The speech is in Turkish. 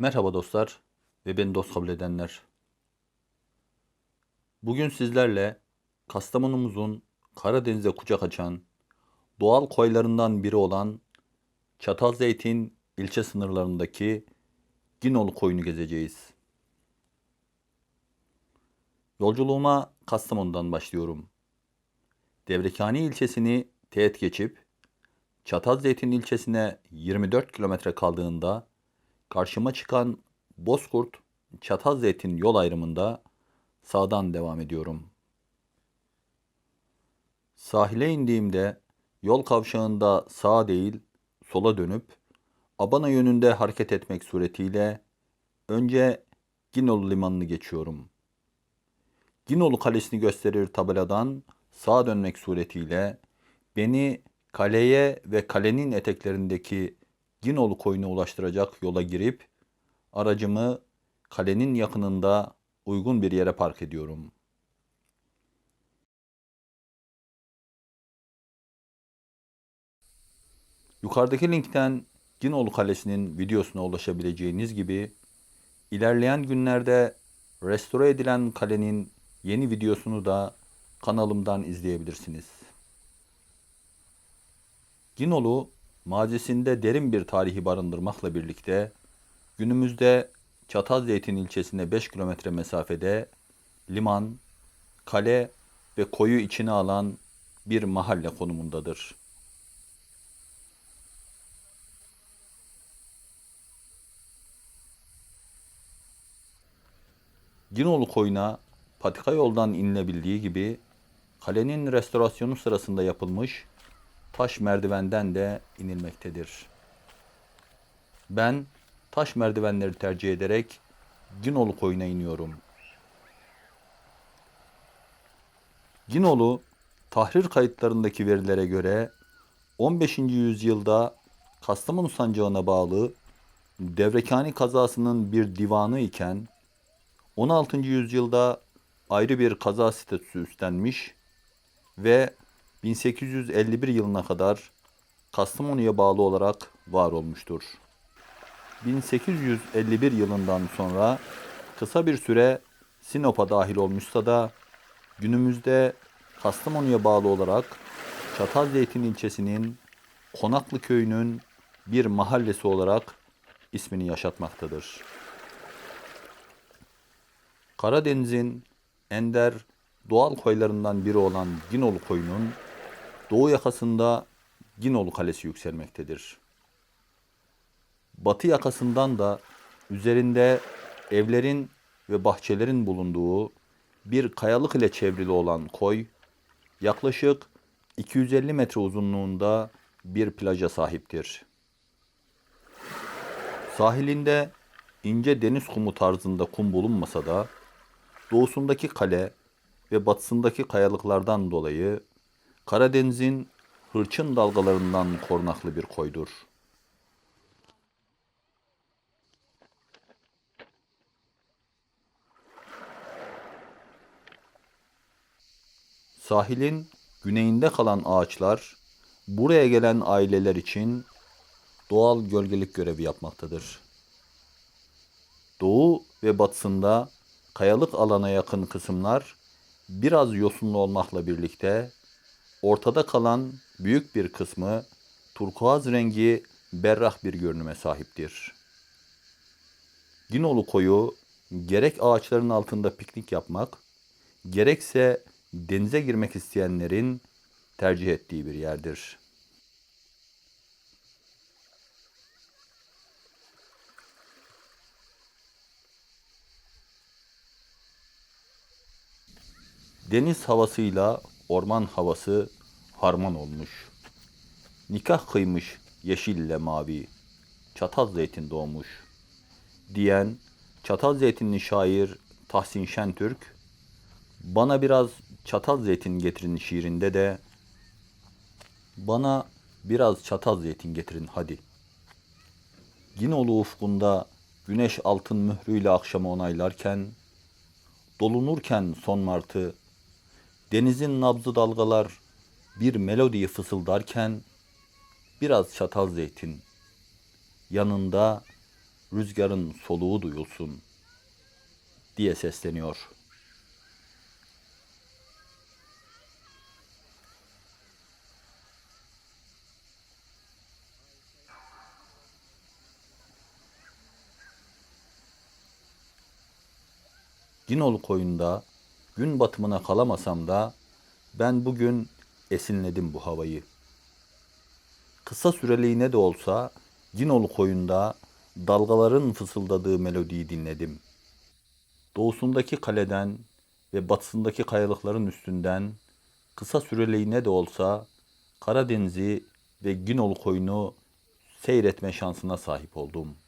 Merhaba dostlar ve beni dost kabul edenler. Bugün sizlerle Kastamonumuzun Karadeniz'e kucak açan doğal koylarından biri olan Çatalzeytin ilçe sınırlarındaki Ginolu koyunu gezeceğiz. Yolculuğuma Kastamonu'dan başlıyorum. Devrekani ilçesini teğet geçip Çatalzeytin ilçesine 24 kilometre kaldığında karşıma çıkan Bozkurt Çatalzeytin yol ayrımında sağdan devam ediyorum. Sahile indiğimde yol kavşağında sağa değil sola dönüp Abana yönünde hareket etmek suretiyle önce Ginolu limanını geçiyorum. Ginolu kalesini gösterir tabeladan sağa dönmek suretiyle beni kaleye ve kalenin eteklerindeki Ginolu koyuna ulaştıracak yola girip aracımı kalenin yakınında uygun bir yere park ediyorum. Yukarıdaki linkten Ginolu Kalesi'nin videosuna ulaşabileceğiniz gibi ilerleyen günlerde restore edilen kalenin yeni videosunu da kanalımdan izleyebilirsiniz. Ginolu mazisinde derin bir tarihi barındırmakla birlikte günümüzde Çatalzeytin ilçesine 5 kilometre mesafede liman, kale ve koyu içine alan bir mahalle konumundadır. Ginoğlu koyuna patika yoldan inilebildiği gibi kalenin restorasyonu sırasında yapılmış taş merdivenden de inilmektedir. Ben taş merdivenleri tercih ederek Ginolu koyuna iniyorum. Ginolu tahrir kayıtlarındaki verilere göre 15. yüzyılda Kastamonu sancağına bağlı Devrekani kazasının bir divanı iken 16. yüzyılda ayrı bir kaza statüsü üstlenmiş ve 1851 yılına kadar Kastamonu'ya bağlı olarak var olmuştur. 1851 yılından sonra kısa bir süre Sinop'a dahil olmuşsa da günümüzde Kastamonu'ya bağlı olarak Çatalzeytin ilçesinin Konaklı köyünün bir mahallesi olarak ismini yaşatmaktadır. Karadeniz'in ender doğal koylarından biri olan Ginolu koyunun doğu yakasında Ginolu Kalesi yükselmektedir. Batı yakasından da üzerinde evlerin ve bahçelerin bulunduğu bir kayalık ile çevrili olan koy, yaklaşık 250 metre uzunluğunda bir plaja sahiptir. Sahilinde ince deniz kumu tarzında kum bulunmasa da doğusundaki kale ve batısındaki kayalıklardan dolayı Karadeniz'in hırçın dalgalarından korunaklı bir koydur. Sahilin güneyinde kalan ağaçlar buraya gelen aileler için doğal gölgelik görevi yapmaktadır. Doğu ve batısında kayalık alana yakın kısımlar biraz yosunlu olmakla birlikte ortada kalan büyük bir kısmı turkuaz rengi berrak bir görünüme sahiptir. Ginolu koyu gerek ağaçların altında piknik yapmak, gerekse denize girmek isteyenlerin tercih ettiği bir yerdir. Deniz havasıyla orman havası harman olmuş. Nikah kıymış yeşille mavi, çatal zeytin doğmuş. Diyen çatal zeytinli şair Tahsin Şentürk, bana biraz çatal zeytin getirin şiirinde de bana biraz çatal zeytin getirin hadi. Ginoğlu ufkunda güneş altın mührüyle akşamı onaylarken, dolunurken son martı, denizin nabzı dalgalar bir melodiyi fısıldarken biraz çatal zeytin, yanında rüzgarın soluğu duyulsun diye sesleniyor. Ginol koyunda gün batımına kalamasam da ben bugün esinledim bu havayı. Kısa süreliğine de olsa Ginol koyunda dalgaların fısıldadığı melodiyi dinledim. Doğusundaki kaleden ve batısındaki kayalıkların üstünden kısa süreliğine de olsa Karadeniz'i ve Ginol koyunu seyretme şansına sahip oldum.''